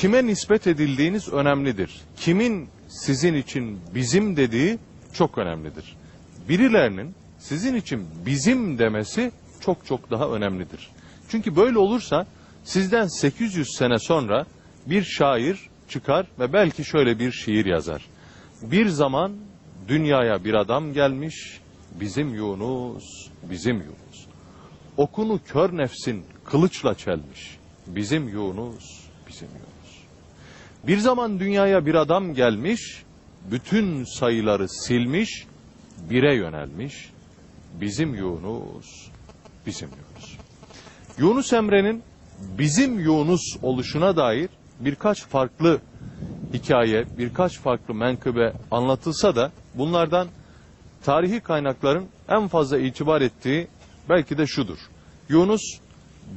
kime nispet edildiğiniz önemlidir. Kimin sizin için bizim dediği çok önemlidir. Birilerinin sizin için bizim demesi çok çok daha önemlidir. Çünkü böyle olursa sizden 800 sene sonra bir şair çıkar ve belki şöyle bir şiir yazar. Bir zaman dünyaya bir adam gelmiş, bizim Yunus, bizim Yunus. Okunu kör nefsin kılıçla çelmiş, bizim Yunus, bizim Yunus. Bir zaman dünyaya bir adam gelmiş, bütün sayıları silmiş, bire yönelmiş, bizim Yunus, bizim Yunus. Yunus Emre'nin bizim Yunus oluşuna dair birkaç farklı hikaye, birkaç farklı menkıbe anlatılsa da bunlardan tarihi kaynakların en fazla itibar ettiği belki de şudur. Yunus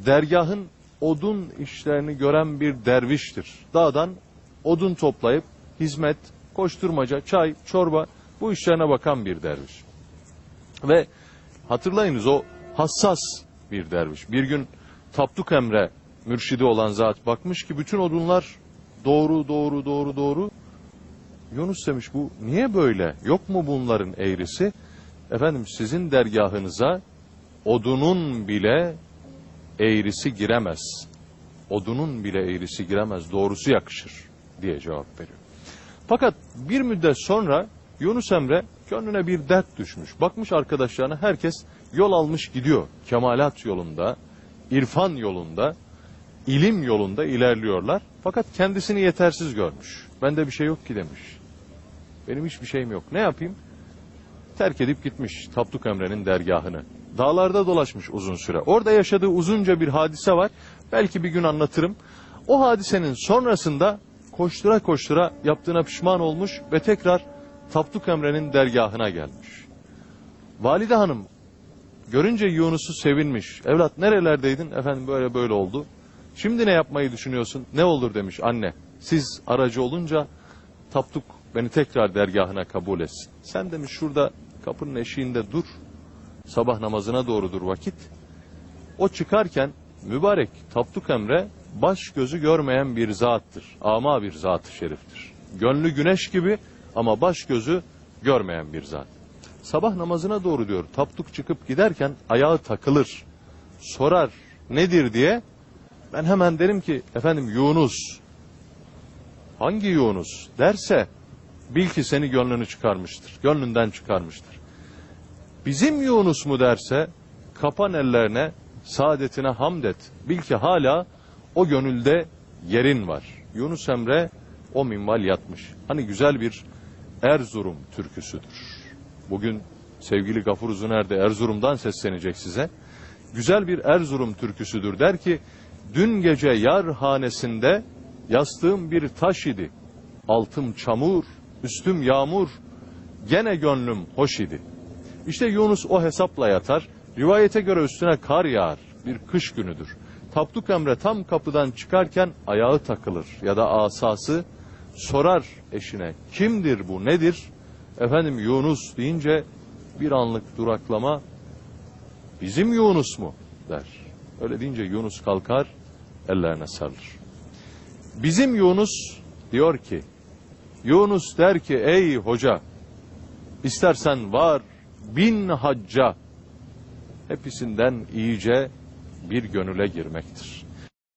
dergahın odun işlerini gören bir derviştir. Dağdan odun toplayıp hizmet, koşturmaca, çay, çorba bu işlerine bakan bir derviş. Ve hatırlayınız o hassas bir derviş. Bir gün Tapduk Emre mürşidi olan zat bakmış ki bütün odunlar doğru doğru doğru doğru. Yunus demiş bu niye böyle? Yok mu bunların eğrisi? Efendim sizin dergahınıza odunun bile eğrisi giremez. Odunun bile eğrisi giremez. Doğrusu yakışır diye cevap veriyor. Fakat bir müddet sonra Yunus Emre gönlüne bir dert düşmüş. Bakmış arkadaşlarına herkes yol almış gidiyor. Kemalat yolunda, irfan yolunda, ilim yolunda ilerliyorlar. Fakat kendisini yetersiz görmüş. Bende bir şey yok ki demiş. Benim hiçbir şeyim yok. Ne yapayım? Terk edip gitmiş Tapduk Emre'nin dergahını. Dağlarda dolaşmış uzun süre. Orada yaşadığı uzunca bir hadise var. Belki bir gün anlatırım. O hadisenin sonrasında koştura koştura yaptığına pişman olmuş ve tekrar Tapduk Emre'nin dergahına gelmiş. Valide Hanım görünce Yunus'u sevinmiş. Evlat nerelerdeydin? Efendim böyle böyle oldu. Şimdi ne yapmayı düşünüyorsun? Ne olur demiş anne. Siz aracı olunca Tapduk beni tekrar dergahına kabul etsin. Sen demiş şurada kapının eşiğinde dur. Sabah namazına doğrudur vakit. O çıkarken mübarek Tapduk Emre baş gözü görmeyen bir zattır. Ama bir zat-ı şeriftir. Gönlü güneş gibi ama baş gözü görmeyen bir zat. Sabah namazına doğru diyor. Tapduk çıkıp giderken ayağı takılır. Sorar nedir diye. Ben hemen derim ki efendim Yunus. Hangi Yunus derse bil ki seni gönlünü çıkarmıştır. Gönlünden çıkarmıştır. Bizim Yunus mu derse kapan ellerine saadetine hamd et. Bil ki hala o gönülde yerin var. Yunus Emre o minval yatmış. Hani güzel bir Erzurum türküsüdür. Bugün sevgili Gafur Uzuner de Erzurum'dan seslenecek size. Güzel bir Erzurum türküsüdür. Der ki dün gece yar hanesinde yastığım bir taş idi. Altım çamur, üstüm yağmur, gene gönlüm hoş idi. İşte Yunus o hesapla yatar. Rivayete göre üstüne kar yağar. Bir kış günüdür. Tapduk Emre tam kapıdan çıkarken ayağı takılır ya da asası sorar eşine kimdir bu nedir? Efendim Yunus deyince bir anlık duraklama bizim Yunus mu der. Öyle deyince Yunus kalkar ellerine sarılır. Bizim Yunus diyor ki Yunus der ki ey hoca istersen var bin hacca hepsinden iyice bir gönüle girmektir.